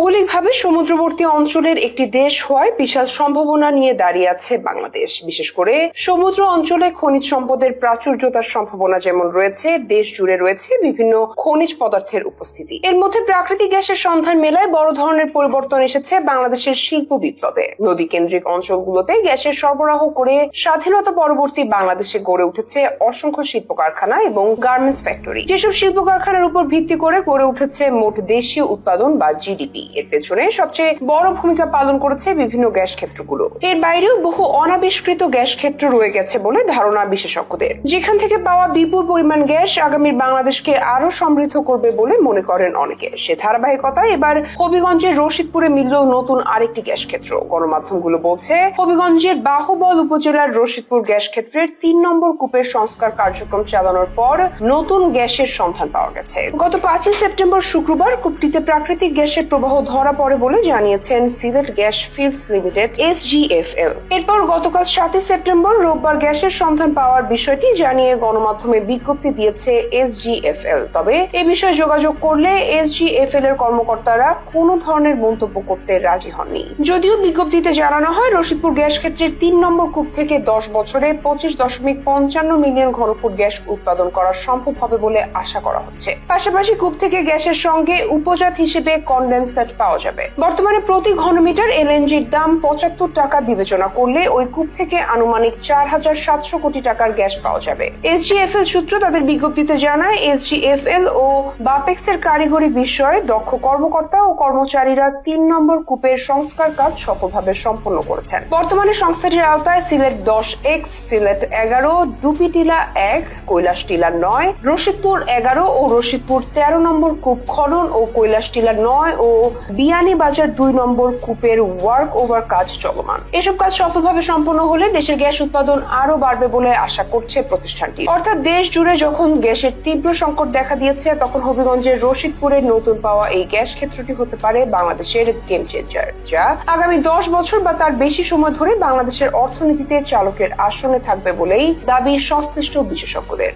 ভৌগোলিকভাবে সমুদ্রবর্তী অঞ্চলের একটি দেশ হওয়ায় বিশাল সম্ভাবনা নিয়ে দাঁড়িয়ে আছে বাংলাদেশ। বিশেষ করে সমুদ্র অঞ্চলে খনিজ সম্পদের প্রাচুর্যতার সম্ভাবনা যেমন রয়েছে, দেশ জুড়ে রয়েছে বিভিন্ন খনিজ পদার্থের উপস্থিতি। এর মধ্যে প্রাকৃতিক গ্যাসের সন্ধান মেলায় বড় ধরনের পরিবর্তন এসেছে বাংলাদেশের শিল্প বিপ্লবে। নদী কেন্দ্রিক অঞ্চলগুলোতে গ্যাসের সরবরাহ করে স্বাধীনতা পরবর্তী বাংলাদেশে গড়ে উঠেছে অসংখ্য শিল্প কারখানা এবং গার্মেন্টস ফ্যাক্টরি। যেসব শিল্প কারখানার উপর ভিত্তি করে গড়ে উঠেছে মোট দেশীয় উৎপাদন বা জিডিপি। এর পেছনে সবচেয়ে বড় ভূমিকা পালন করেছে বিভিন্ন গ্যাস ক্ষেত্রগুলো। এর বাইরেও বহু অনাবিষ্কৃত গ্যাস ক্ষেত্র রয়ে গেছে বলে ধারণা বিশেষজ্ঞদের। যেখান থেকে পাওয়া বিপুল পরিমাণ গ্যাস আগামী বাংলাদেশকে আরও সমৃদ্ধ করবে বলে মনে করেন অনেকে। সে ধারাবাহিকতায় এবার হবিগঞ্জের রশিদপুরে মিলল নতুন আরেকটি গ্যাস ক্ষেত্র। গণমাধ্যমগুলো বলছে, হবিগঞ্জের বাহুবল উপজেলার রশিদপুর গ্যাস ক্ষেত্রের তিন নম্বর কূপের সংস্কার কার্যক্রম চালানোর পর নতুন গ্যাসের সন্ধান পাওয়া গেছে। গত পাঁচই সেপ্টেম্বর শুক্রবার কূপটিতে প্রাকৃতিক গ্যাসের প্রবাহ ধরা পড়ে বলে জানিয়েছেন Sylhet gas fields limited, SGFL. এরপর গতকাল সাতই সেপ্টেম্বর রোববার গ্যাসের সন্ধান পাওয়ার বিষয়টি জানিয়ে গণমাধ্যমে বিজ্ঞপ্তি দিয়েছে এসজিএফএল। তবে এ বিষয়ে যোগাযোগ করলে এসজিএফএল এর কর্মকর্তারা কোনো ধরনের মন্তব্য করতে রাজি হননি। যদিও বিজ্ঞপ্তিতে জানানো হয়, রশিদপুর গ্যাস ক্ষেত্রের তিন নম্বর কূপ থেকে দশ বছরে পঁচিশ দশমিক পঞ্চান্ন মিলিয়ন ঘনফুট গ্যাস উৎপাদন করা সম্ভব হবে বলে আশা করা হচ্ছে। পাশাপাশি কূপ থেকে গ্যাসের সঙ্গে উপজাত হিসেবে কন্ডেনসেট পাওয়া যাবে। বর্তমানে প্রতি ঘনমিটার এলএনজির দাম পঁচাত্তর টাকা বিবেচনা করলে ওই কূপ থেকে আনুমানিক চার হাজার সাতশো কোটি টাকার গ্যাস পাওয়া যাবে। এসজিএফএল সূত্র তাদের বিজ্ঞপ্তিতে জানায়, এসজিএফএল ও বাপেক্সের কারিগরি বিষয়ে দক্ষ কর্মকর্তা ও কর্মচারীরা তিন নম্বর কূপের সংস্কার কাজ সফলভাবে সম্পন্ন করেছেন। বর্তমানে সংস্থাটির আওতায় সিলেট দশ এক্স, সিলেট এগারো, ডুপিটিলা এক কৈলাস টিলা নয়, রশিদপুর এগারো ও রশিদপুর তেরো নম্বর কূপ খনন ও কৈলাস টিলা নয় ও বিয়ানীবাজার দুই নম্বর কূপের ওয়ার্ক ওভার কাজ চলমান। এসব কাজ সফলভাবে সম্পন্ন হলে দেশের গ্যাস উৎপাদন আরও বাড়বে বলে আশা করছে প্রতিষ্ঠানটি। অর্থাৎ দেশ জুড়ে যখন গ্যাসের তীব্র সংকট দেখা দিয়েছে, তখন হবিগঞ্জের রশিদপুরের নতুন পাওয়া এই গ্যাস ক্ষেত্রটি হতে পারে বাংলাদেশের গেম চেঞ্জার যা আগামী দশ বছর বা তার বেশি সময় ধরে বাংলাদেশের অর্থনীতিতে চালকের আসনে থাকবে বলেই দাবি সংশ্লিষ্ট বিশেষজ্ঞদের।